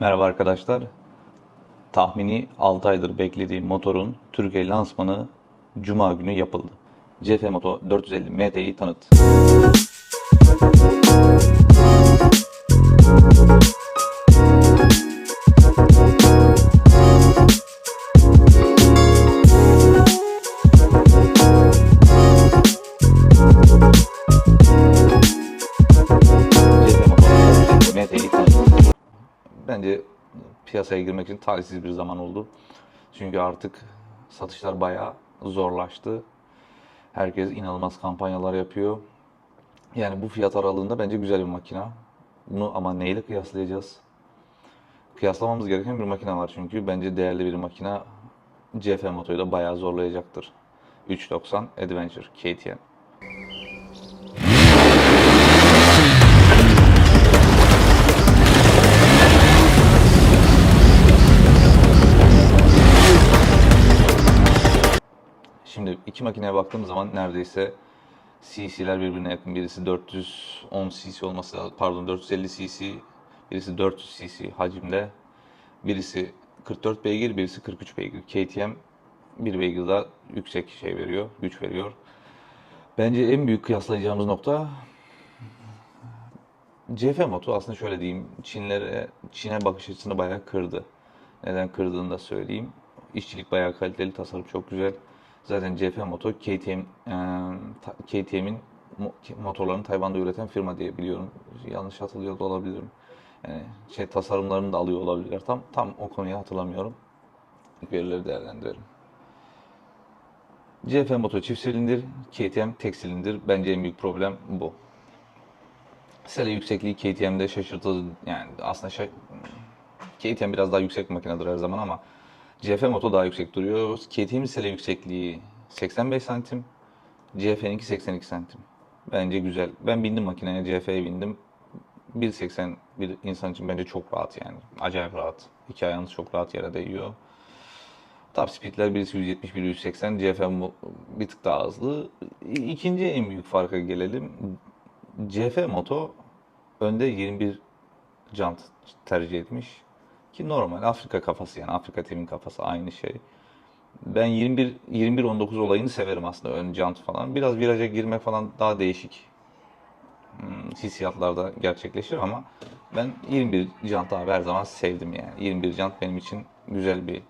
Merhaba arkadaşlar. Tahmini 6 aydır beklediğim motorun Türkiye lansmanı Cuma günü yapıldı. CF Moto 450 MT'yi tanıt. Piyasaya girmek için talihsiz bir zaman oldu. Çünkü artık satışlar bayağı zorlaştı. Herkes inanılmaz kampanyalar yapıyor. Yani bu fiyat aralığında bence güzel bir makina. Bunu ama neyle kıyaslayacağız? Kıyaslamamız gereken bir makine var çünkü bence değerli bir makina. CF Moto'yu da bayağı zorlayacaktır. 390 Adventure KTM. İki makineye baktığım zaman neredeyse cc'ler birbirine yakın. Birisi 410 cc olması lazım. Pardon 450 cc. Birisi 400 cc hacimde. Birisi 44 beygir, birisi 43 beygir. KTM bir beygir daha yüksek şey veriyor, güç veriyor. Bence en büyük kıyaslayacağımız nokta CF Moto aslında şöyle diyeyim, Çinlere, Çin'e bakış açısını bayağı kırdı. Neden kırdığını da söyleyeyim. İşçilik bayağı kaliteli, tasarım çok güzel. Zaten CF Moto KTM, e, KTM'in mo- motorlarını Tayvan'da üreten firma diye biliyorum. Yanlış hatırlıyor da olabilirim. Yani şey tasarımlarını da alıyor olabilirler. Tam tam o konuyu hatırlamıyorum. Verileri değerlendirelim. CF Moto çift silindir, KTM tek silindir. Bence en büyük problem bu. Sele yüksekliği KTM'de şaşırtıcı yani aslında şey, KTM biraz daha yüksek makinedir her zaman ama CF Moto daha yüksek duruyor. KTM'in sele yüksekliği 85 santim, CF'ninki 82 santim. Bence güzel. Ben bindim makineye, CF'ye bindim. 1.80 bir insan için bence çok rahat yani. Acayip rahat. İki ayağınız çok rahat yere değiyor. Top speedler birisi 170, biri 180. CF bir tık daha hızlı. İkinci en büyük farka gelelim. CF Moto önde 21 jant tercih etmiş. Ki normal Afrika kafası yani Afrika temin kafası aynı şey. Ben 21 21 19 olayını severim aslında ön jant falan. Biraz viraja girme falan daha değişik hmm, hissiyatlarda gerçekleşir ama ben 21 jant abi her zaman sevdim yani. 21 jant benim için güzel bir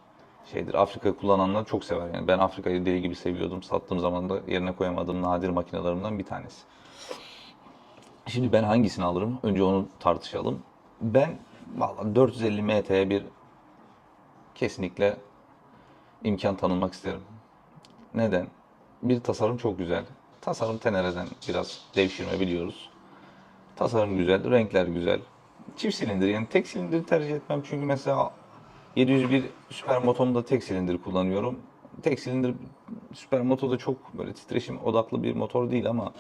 şeydir. Afrika kullananlar çok sever yani. Ben Afrika'yı deli gibi seviyordum. Sattığım zaman da yerine koyamadığım nadir makinelerimden bir tanesi. Şimdi ben hangisini alırım? Önce onu tartışalım. Ben vallahi 450 MT'ye bir kesinlikle imkan tanınmak isterim. Neden? Bir tasarım çok güzel. Tasarım Tenere'den biraz devşirme biliyoruz. Tasarım güzel, renkler güzel. Çift silindir yani tek silindir tercih etmem çünkü mesela 701 süper motomda tek silindir kullanıyorum. Tek silindir süper motoda çok böyle titreşim odaklı bir motor değil ama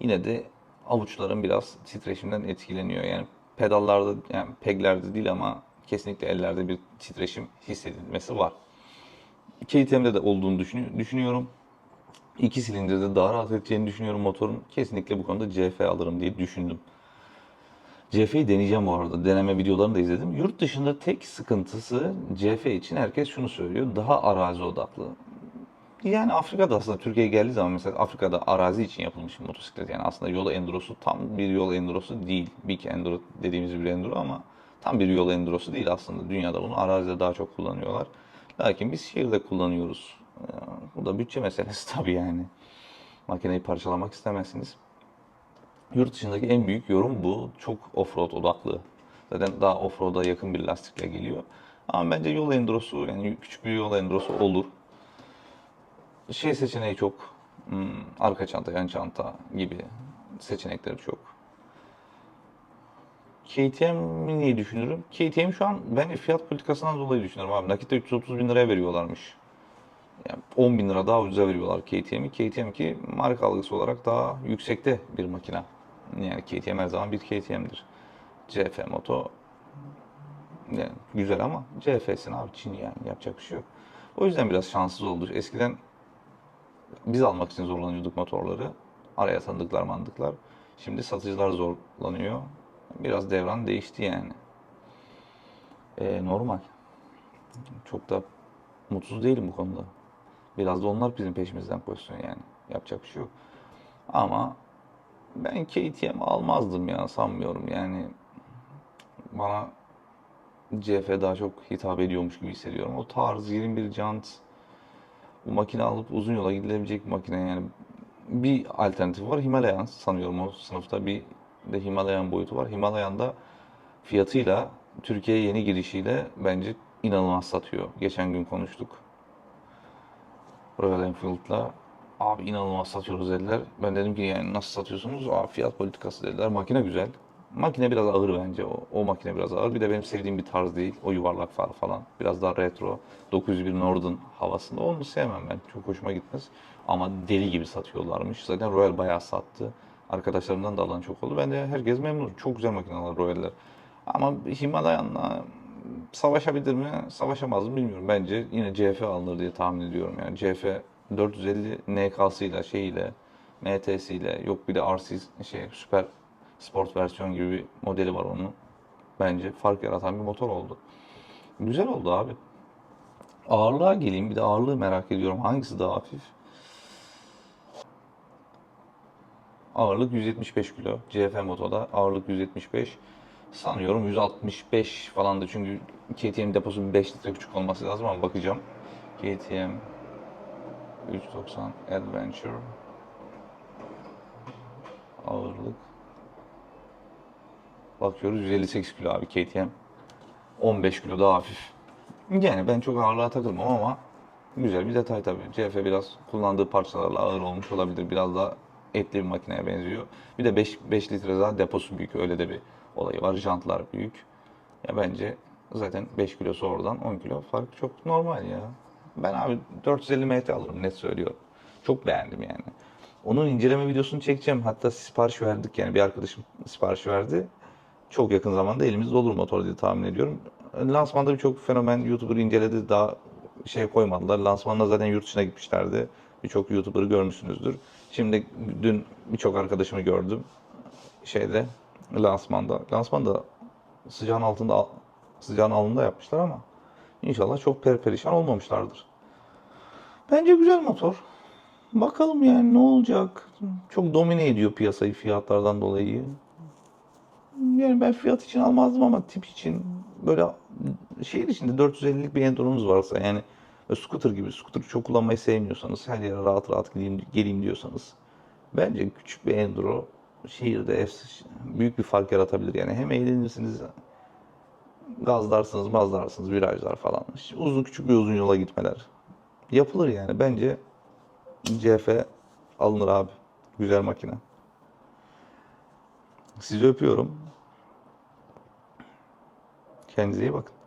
yine de avuçlarım biraz titreşimden etkileniyor. Yani pedallarda yani peglerde değil ama kesinlikle ellerde bir titreşim hissedilmesi var. KTM'de de olduğunu düşünü- düşünüyorum. İki silindirde daha rahat edeceğini düşünüyorum motorun. Kesinlikle bu konuda CF alırım diye düşündüm. CF'yi deneyeceğim bu arada. Deneme videolarını da izledim. Yurt dışında tek sıkıntısı CF için herkes şunu söylüyor. Daha arazi odaklı. Yani Afrika'da aslında Türkiye'ye geldiği zaman mesela Afrika'da arazi için yapılmış bir motosiklet. Yani aslında yol endurosu tam bir yol endurosu değil. Big enduro dediğimiz bir enduro ama tam bir yol endurosu değil aslında. Dünyada bunu arazide daha çok kullanıyorlar. Lakin biz şehirde kullanıyoruz. Ee, Bu da bütçe meselesi tabii yani. Makineyi parçalamak istemezsiniz. Yurt dışındaki en büyük yorum bu. Çok offroad odaklı. Zaten daha offroad'a yakın bir lastikle geliyor. Ama bence yol endurosu yani küçük bir yol endurosu olur. Şey seçeneği çok. hmm, arka çanta, yan çanta gibi seçenekleri çok. KTM'i niye düşünürüm? KTM şu an ben fiyat politikasından dolayı düşünüyorum abi. Nakitte 330 bin liraya veriyorlarmış. Yani 10 bin lira daha ucuza veriyorlar KTM'i. KTM ki marka algısı olarak daha yüksekte bir makina. Yani KTM her zaman bir KTM'dir. CF Moto yani güzel ama CF'sin abi Çin yani yapacak bir şey yok. O yüzden biraz şanssız oldu. Eskiden biz almak için zorlanıyorduk motorları. Araya tanıdıklar mandıklar. Şimdi satıcılar zorlanıyor. Biraz devran değişti yani. Ee, normal. Çok da mutsuz değilim bu konuda. Biraz da onlar bizim peşimizden koşsun yani. Yapacak bir şey yok. Ama ben KTM almazdım ya sanmıyorum yani. Bana CF daha çok hitap ediyormuş gibi hissediyorum. O tarz 21 jant bu makine alıp uzun yola gidilebilecek bir makine yani. Bir alternatif var Himalayan sanıyorum o sınıfta bir de Himalayan boyutu var. Himalayan'da fiyatıyla Türkiye'ye yeni girişiyle bence inanılmaz satıyor. Geçen gün konuştuk. Royal Enfield'la abi inanılmaz satıyoruz dediler. Ben dedim ki yani nasıl satıyorsunuz? Aa, fiyat politikası dediler. Makine güzel. Makine biraz ağır bence. O, o makine biraz ağır. Bir de benim sevdiğim bir tarz değil. O yuvarlak far falan. Biraz daha retro. 901 Norden havasında. Onu sevmem ben. Çok hoşuma gitmez. Ama deli gibi satıyorlarmış. Zaten Royal bayağı sattı. Arkadaşlarımdan da alan çok oldu. Ben de herkes memnun. Çok güzel makineler Royal'ler. Ama Himalayan'la savaşabilir mi? Savaşamaz mı bilmiyorum. Bence yine CF alınır diye tahmin ediyorum. Yani CF 450 NK'sıyla şeyiyle MT'siyle yok bir de RC şey süper sport versiyon gibi bir modeli var onun. Bence fark yaratan bir motor oldu. Güzel oldu abi. Ağırlığa geleyim. Bir de ağırlığı merak ediyorum. Hangisi daha hafif? Ağırlık 175 kilo. CF Moto'da ağırlık 175. Sanıyorum 165 falandı çünkü KTM deposu 5 litre küçük olması lazım ama bakacağım. KTM 390 Adventure ağırlık bakıyoruz 158 kilo abi KTM 15 kilo daha hafif. Yani ben çok ağırlığa takılmam ama güzel bir detay tabii. CF biraz kullandığı parçalarla ağır olmuş olabilir. Biraz daha etli bir makineye benziyor. Bir de 5, 5 litre daha deposu büyük. Öyle de bir olayı var. Jantlar büyük. Ya bence zaten 5 kilosu oradan 10 kilo fark çok normal ya. Ben abi 450 MT alırım net söylüyorum. Çok beğendim yani. Onun inceleme videosunu çekeceğim. Hatta sipariş verdik yani bir arkadaşım sipariş verdi. Çok yakın zamanda elimizde olur motor diye tahmin ediyorum. Lansmanda birçok fenomen YouTuber inceledi. Daha şey koymadılar. Lansmanda zaten yurt dışına gitmişlerdi. Birçok YouTuber'ı görmüşsünüzdür. Şimdi dün birçok arkadaşımı gördüm. Şeyde lansmanda. Lansmanda sıcağın altında sıcağın alnında yapmışlar ama inşallah çok perperişan olmamışlardır. Bence güzel motor. Bakalım yani ne olacak. Çok domine ediyor piyasayı fiyatlardan dolayı. Yani ben fiyat için almazdım ama tip için böyle şehir içinde 450'lik bir Enduro'nuz varsa yani scooter gibi scooter çok kullanmayı sevmiyorsanız her yere rahat rahat gideyim, geleyim diyorsanız bence küçük bir Enduro şehirde büyük bir fark yaratabilir. Yani hem eğlenirsiniz gazlarsınız mazlarsınız virajlar falan. Uzun küçük bir uzun yola gitmeler. Yapılır yani. Bence CF alınır abi. Güzel makine sizi öpüyorum. Kendinize iyi bakın